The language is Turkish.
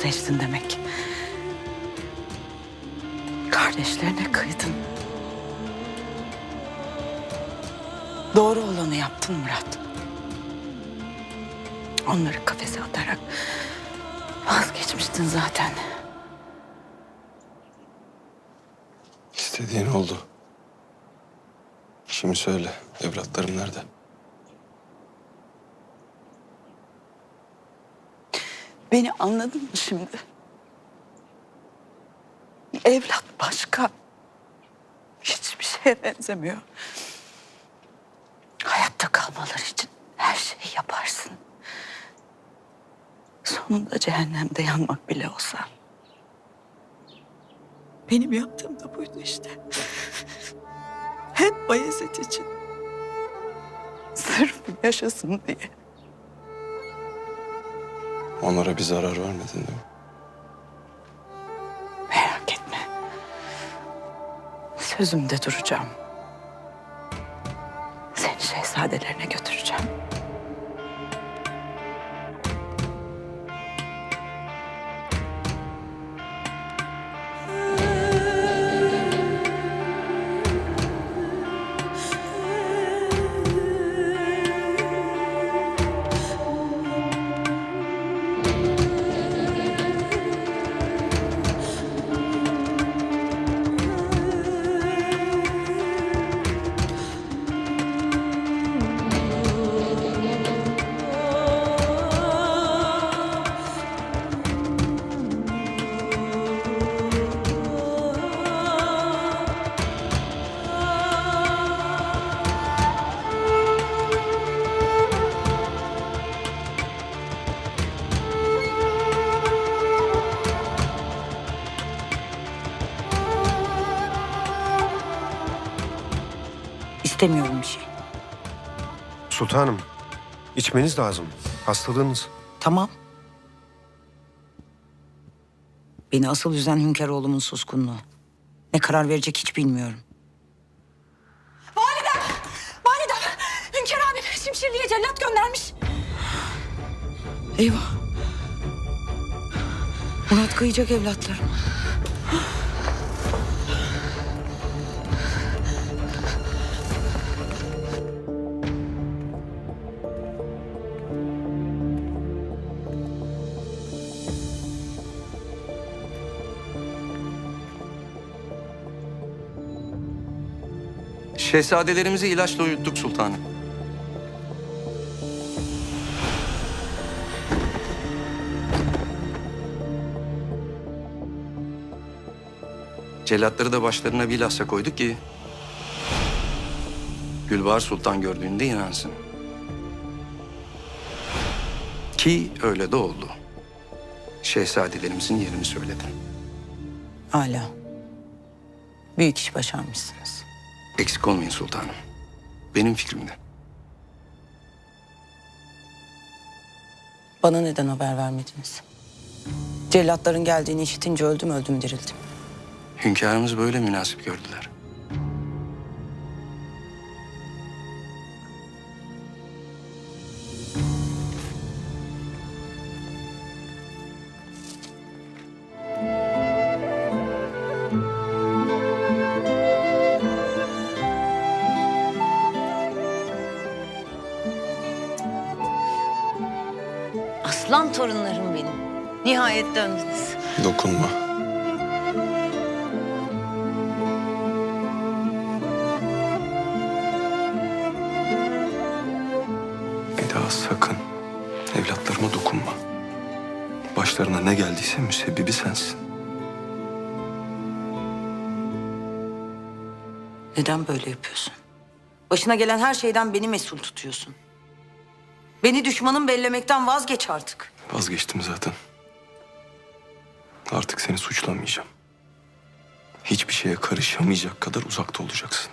seçtin demek. Kardeşlerine kıydın. Doğru olanı yaptın Murat. Onları kafese atarak vazgeçmiştin zaten. İstediğin oldu. Şimdi söyle, evlatlarım nerede? Beni anladın mı şimdi? Evlat başka. Hiçbir şeye benzemiyor. Hayatta kalmaları için her şeyi yaparsın. Sonunda cehennemde yanmak bile olsa. Benim yaptığım da buydu işte. Hep Bayezid için. Sırf yaşasın diye. Onlara bir zarar vermedin değil mi? Merak etme. Sözümde duracağım. Seni şehzadelerine götüreceğim. İstemiyorum bir şey. Sultanım, içmeniz lazım. Hastalığınız. Tamam. Beni asıl üzen hünkâroğlumun suskunluğu. Ne karar verecek hiç bilmiyorum. Validem! Validem! Hünkar abim Şimşirli'ye cellat göndermiş. Eyvah. Murat kıyacak evlatlarım. Şehzadelerimizi ilaçla uyuttuk sultanım. Cellatları da başlarına bilhassa koyduk ki... Gülbahar Sultan gördüğünde inansın. Ki öyle de oldu. Şehzadelerimizin yerini söyledim. Hala. Büyük iş başarmışsınız. Eksik olmayın sultanım. Benim fikrimde. Bana neden haber vermediniz? Cellatların geldiğini işitince öldüm öldüm dirildim. Hünkârımız böyle münasip gördüler. Aslan torunlarım benim. Nihayet döndünüz. Dokunma. Bir daha sakın evlatlarıma dokunma. Başlarına ne geldiyse müsebbibi sensin. Neden böyle yapıyorsun? Başına gelen her şeyden beni mesul tutuyorsun. Beni düşmanım bellemekten vazgeç artık. Vazgeçtim zaten. Artık seni suçlamayacağım. Hiçbir şeye karışamayacak kadar uzakta olacaksın.